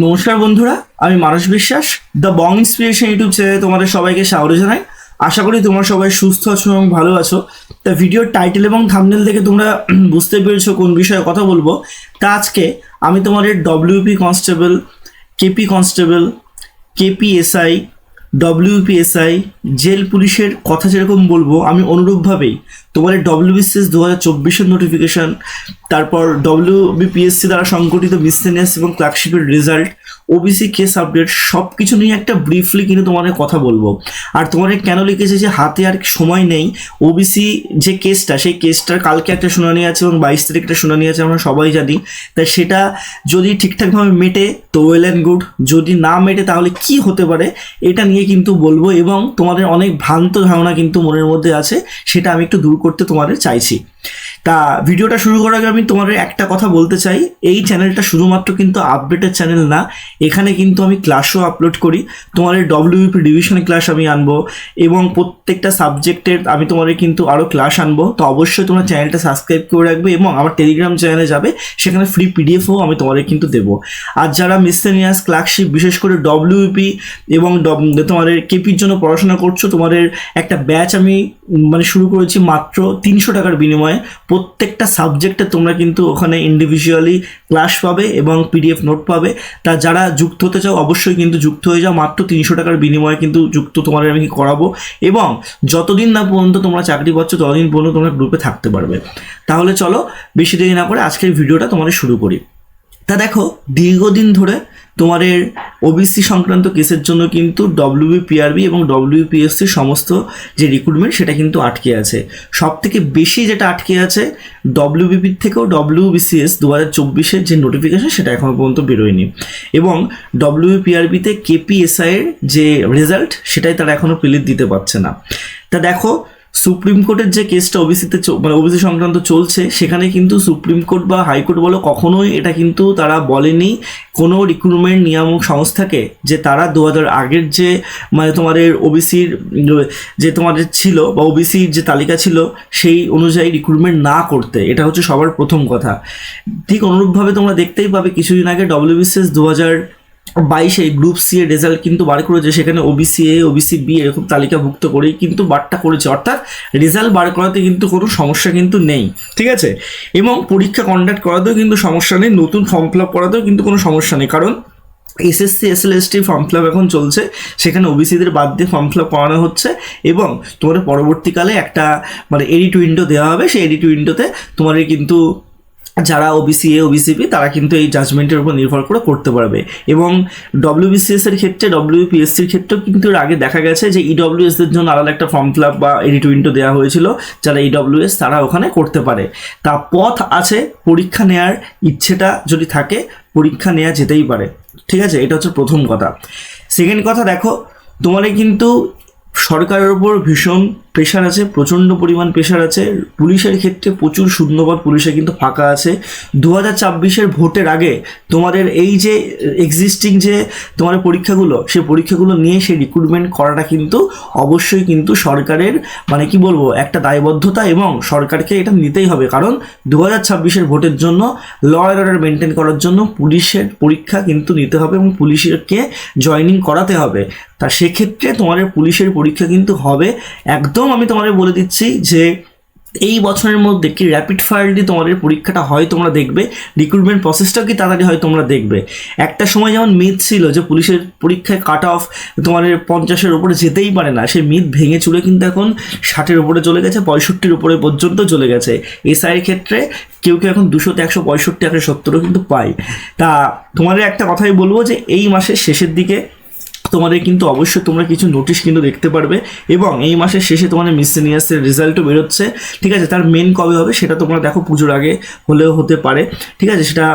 নমস্কার বন্ধুরা, আমি মানস বিশ্বাস দ্য বং ইন্সপিরেশন ইউটিউব চ্যানেলে তোমাদের সবাইকে স্বাগত জানাই। আশা করি তোমরা সবাই সুস্থ আছো এবং ভালো আছো। তা ভিডিওর টাইটেল এবং থামনেল থেকে তোমরা বুঝতে পেরেছ কোন বিষয়ে কথা বলব। তা আজকে আমি তোমাদের WP constable KP constable KPSI WPSI jail পুলিশের কথা যেরকম বলব, আমি অনুরূপভাবেই তোমাদের ডব্লিউবিসিএস দু হাজার চব্বিশের নোটিফিকেশান তারপর ডব্লিউবিপিএসসি দ্বারা সংগঠিত মিসসেনিয়াস এবং ক্লার্কশিপের রেজাল্ট ওবিসি কেস আপডেট সব কিছু নিয়ে একটা ব্রিফলি কিন্তু তোমাদের কথা বলব। আর তোমাদের কেন লিখেছে যে হাতে আর সময় নেই? ওবিসি যে কেসটা সেই কেসটার কালকে একটা শুনানি আছে এবং বাইশ তারিখ একটা শুনানি আছে, আমরা সবাই জানি। তাই সেটা যদি ঠিকঠাকভাবে মেটে, তো ওয়েল অ্যান্ড গুড যদি না মেটে, তাহলে কি হতে পারে? এটা নিয়ে কিন্তু বলব এবং তোমাদের অনেক ভ্রান্ত ধারণা কিন্তু মনের মধ্যে আছে, সেটা আমি একটু দূর করতে তোমাদের চাইছি। তা ভিডিওটা শুরু করার আগে আমি তোমাদের একটা কথা বলতে চাই। এই চ্যানেলটা শুধুমাত্র কিন্তু আপডেটের চ্যানেল না, এখানে কিন্তু আমি ক্লাসও আপলোড করি। তোমাদের ডব্লিউপি ডিভিশনের ক্লাস আমি আনব এবং প্রত্যেকটা সাবজেক্টের আমি তোমাদের কিন্তু আরও ক্লাস আনব। তো অবশ্যই তোমরা চ্যানেলটা সাবস্ক্রাইব করে রাখবে এবং আমার টেলিগ্রাম চ্যানেলে যাবে, সেখানে ফ্রি পিডিএফও আমি তোমাদের কিন্তু দেবো। আর যারা মিসেনিয়াস ক্লার্কশিপ বিশেষ করে ডব্লিউপি এবং ডব- তোমাদের কেপির জন্য পড়াশোনা করছ, তোমাদের একটা ব্যাচ আমি মানে শুরু করেছি মাত্র তিনশো টাকার বিনিময়ে। প্রত্যেকটা সাবজেক্টে তোমরা কিন্তু ওখানে ইন্ডিভিজুয়ালি ক্লাস পাবে এবং পিডিএফ নোট পাবে। তা যারা যুক্ত হতে চাও, অবশ্যই কিন্তু যুক্ত হয়ে যাও। মাত্র তিনশো টাকার বিনিময়ে কিন্তু যুক্ত তোমাদের আমি করাবো। এবং যতদিন না পর্যন্ত তোমরা চাকরি পাচ্ছ, ততদিন পর্যন্ত তোমরা গ্রুপে থাকতে পারবে। তাহলে চলো, বেশি দেরি না করে আজকের ভিডিওটা তোমাদের শুরু করি। তা দেখো, দীর্ঘদিন ধরে তোমাদের ওবিসি সংক্রান্ত কেসের জন্য কিন্তু ডব্লিউবিপিআরবি এবং ডব্লিউপিএসসি সমস্ত যে রিক্রুটমেন্ট সেটা কিন্তু আটকে আছে। সব থেকে বেশি যেটা আটকে আছে ডব্লিউবিপির থেকেও ডব্লিউবিসিএস দু হাজার চব্বিশের যে নোটিফিকেশন সেটা এখনও পর্যন্ত বেরোয়নি। এবং ডব্লিউপিআরবিতে কেপিএসআইয়ের যে রেজাল্ট সেটাই তারা এখনও প্রিলিট দিতে পারছে না। তা দেখো সুপ্রিম কোর্টের যে কেসটা ওবিসিতে মানে ওবিসি সংক্রান্ত চলছে, সেখানে কিন্তু সুপ্রিম কোর্ট বা হাইকোর্ট বলো কখনোই এটা কিন্তু তারা বলেনি। কোনো রিক্রুটমেন্ট নিয়ামক সংস্থাকে যে তারা দু হাজার আগের যে মানে তোমাদের ওবিসির, যে তোমাদের ছিল বা ওবিসির যে তালিকা ছিল, সেই অনুযায়ী রিক্রুটমেন্ট না করতে। এটা হচ্ছে সবার প্রথম কথা। ঠিক অনুরূপভাবে তোমরা দেখতেই পাবে, কিছুদিন আগে ডব্লিউবিসিএস দু হাজার বাইশে গ্রুপ সি এর রেজাল্ট কিন্তু বার করেছে। সেখানে ওবিসি এ ওবিসি বি এরকম তালিকাভুক্ত করেই কিন্তু বারটা করেছে। অর্থাৎ রেজাল্ট বার করাতে কিন্তু কোনো সমস্যা কিন্তু নেই। ঠিক আছে? এবং পরীক্ষা কন্ডাক্ট করাতেও কিন্তু সমস্যা নেই। নতুন ফর্ম ফিল আপ করাতেও কিন্তু কোনো সমস্যা নেই। কারণ SSC SLST form fill up এখন চলছে। সেখানে ওবিসিদের বাদ দিয়ে ফর্ম ফিল আপ করানো হচ্ছে। এবং তোমাদের পরবর্তীকালে একটা মানে এডিট উইন্ডো দেওয়া হবে। সেই এডিট উইন্ডোতে তোমাদের কিন্তু যারা ওবিসি এ ওবিসিপি তারা কিন্তু এই জাজমেন্টের উপর নির্ভর করে করতে পারবে। এবং ডব্লিউবিসিএস এর ক্ষেত্রে ডব্লিউপিএসসির ক্ষেত্রেও কিন্তু এর আগে দেখা গেছে যে ইডব্লিউএস এর জন্য আলাদা একটা ফর্ম ফিল আপ বা এডিট উইন্ডো দেওয়া হয়েছিল, যারা ইডব্লিউএস তারা ওখানে করতে পারে। তা পথ আছে, পরীক্ষা নেওয়ার ইচ্ছেটা যদি থাকে, পরীক্ষা নেওয়া যেতেই পারে। ঠিক আছে? এটা হচ্ছে প্রথম কথা। সেকেন্ড কথা, দেখো, তোমাদের কিন্তু সরকারের উপর ভীষণ প্রেশার আছে, প্রচণ্ড পরিমাণ প্রেশার আছে। পুলিশের ক্ষেত্রে প্রচুর শূন্যপদ পুলিশে কিন্তু ফাঁকা আছে। দু হাজার ছাব্বিশের ভোটের আগে তোমাদের এই যে এক্সিস্টিং যে তোমার পরীক্ষাগুলো সেই পরীক্ষাগুলো নিয়ে সেই রিক্রুটমেন্ট করাটা কিন্তু অবশ্যই কিন্তু সরকারের মানে কি বলব, একটা দায়বদ্ধতা এবং সরকারকে এটা নিতেই হবে। কারণ দু হাজার ছাব্বিশের ভোটের জন্য ল অ্যান্ড অর্ডার মেনটেন করার জন্য পুলিশের পরীক্ষা কিন্তু নিতে হবে এবং পুলিশকে জয়নিং করাতে হবে। তা সেক্ষেত্রে তোমাদের পুলিশের পরীক্ষা কিন্তু হবে একদম আমি তোমাদের বলে দিচ্ছি যে এই বছরের মধ্যে কি র্যাপিড ফায়ারলি তোমাদের পরীক্ষাটা হয় তোমরা দেখবে রিক্রুটমেন্ট প্রসেসটাও কি তাড়াতাড়ি হয় তোমরা দেখবে। একটা সময় যেমন মিথ ছিল যে পুলিশের পরীক্ষায় কাট অফ তোমাদের পঞ্চাশের ওপরে যেতেই পারে না, সেই মিথ ভেঙে চুরে কিন্তু এখন ষাটের উপরে চলে গেছে, পঁয়ষট্টির উপরে পর্যন্ত চলে গেছে। এসআইয়ের ক্ষেত্রে কেউ কেউ এখন দুশোতে, একশো, পঁয়ষট্টি, একশো সত্তরও কিন্তু পায়। তা তোমাদের একটা কথাই বলব যে এই মাসের শেষের দিকে তোমাদের কিন্তু অবশ্যই তোমরা কিছু নোটিশ কিন্তু দেখতে পারবে এবং এই মাসের শেষে তোমাদের মিসেনিয়াসের রেজাল্টও বেরোচ্ছে। ঠিক আছে? তার মেন কবে হবে সেটা তোমরা দেখো পুজোর আগে হলেও হতে পারে। ঠিক আছে? সেটা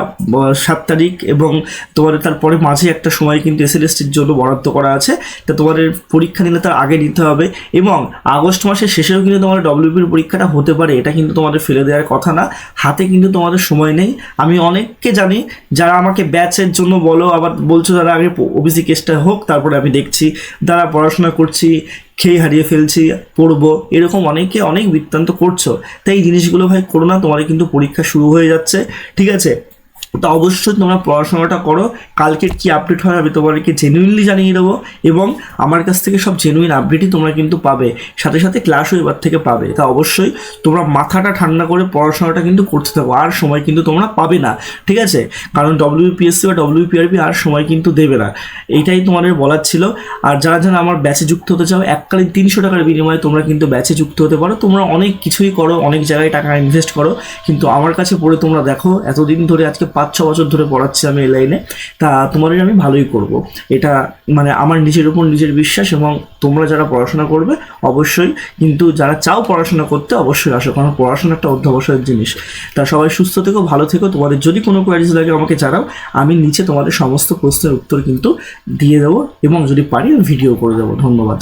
সাত তারিখ এবং তোমাদের তারপরে মাঝে একটা সময় কিন্তু এসএলএসটির জন্য বরাদ্দ করা আছে। তা তোমাদের পরীক্ষা নিলে তার আগে নিতে হবে এবং আগস্ট মাসের শেষেও কিন্তু তোমাদের ডব্লিউপির পরীক্ষাটা হতে পারে। এটা কিন্তু তোমাদের ফেলে দেওয়ার কথা না। হাতে কিন্তু তোমাদের সময় নেই। আমি অনেককে জানি যারা আমাকে ব্যাচের জন্য বলো, আবার বলছো যারা আগে ওবিসি কেসটা হোক, তারপরে আমি দেখছি দ্বারা পড়াশোনা করছি, খেয়ে হারিয়ে ফেলছি, পড়ব, এরকম অনেকে অনেক বৃত্তান্ত করছ। তাই এই জিনিসগুলো ভাই করো না কিন্তু পরীক্ষা শুরু হয়ে যাচ্ছে, ঠিক আছে? তো অবশ্যই তোমরা পড়াশোনাটা করো। কালকের কি আপডেট হয় আমি তোমাদেরকে জেনুইনলি জানিয়ে দেবো এবং আমার কাছ থেকে সব জেনুইন আপডেটই তোমরা কিন্তু পাবে। সাথে সাথে ক্লাসও এবার থেকে পাবে। তা অবশ্যই তোমরা মাথাটা ঠান্ডা করে পড়াশোনাটা কিন্তু করতে থাকো। আর সময় কিন্তু তোমরা পাবে না, ঠিক আছে? কারণ ডব্লিউপিএসসি বা ডব্লিউপিআরপি আর সময় কিন্তু দেবে না। এইটাই তোমাদের বলার ছিল। আর যারা যারা আমার ব্যাচে যুক্ত হতে চাও এককালীন তিনশো টাকার বিনিময়ে তোমরা কিন্তু ব্যাচে যুক্ত হতে পারো। তোমরা অনেক কিছুই করো, অনেক জায়গায় টাকা ইনভেস্ট করো। কিন্তু আমার কাছে পড়ে তোমরা দেখো, এতদিন ধরে আজকে পাঁচ, ছ বছর ধরে পড়াচ্ছি আমি এই লাইনে। তা তোমাদের আমি ভালোই করব। এটা মানে আমার নিজের উপর নিজের বিশ্বাস এবং তোমরা যারা পড়াশোনা করবে, অবশ্যই কিন্তু যারা চাও পড়াশোনা করতে, অবশ্যই আসো। কারণ পড়াশোনা একটা অধ্যাবসায়ের জিনিস। তা সবাই সুস্থ থেকো, ভালো থেকো। তোমাদের যদি কোনো কোয়ারিজ লাগে আমাকে জানাও। আমি নিচে তোমাদের সমস্ত প্রশ্নের উত্তর কিন্তু দিয়ে দেবো এবং যদি পারি ভিডিও করে দেবো। ধন্যবাদ।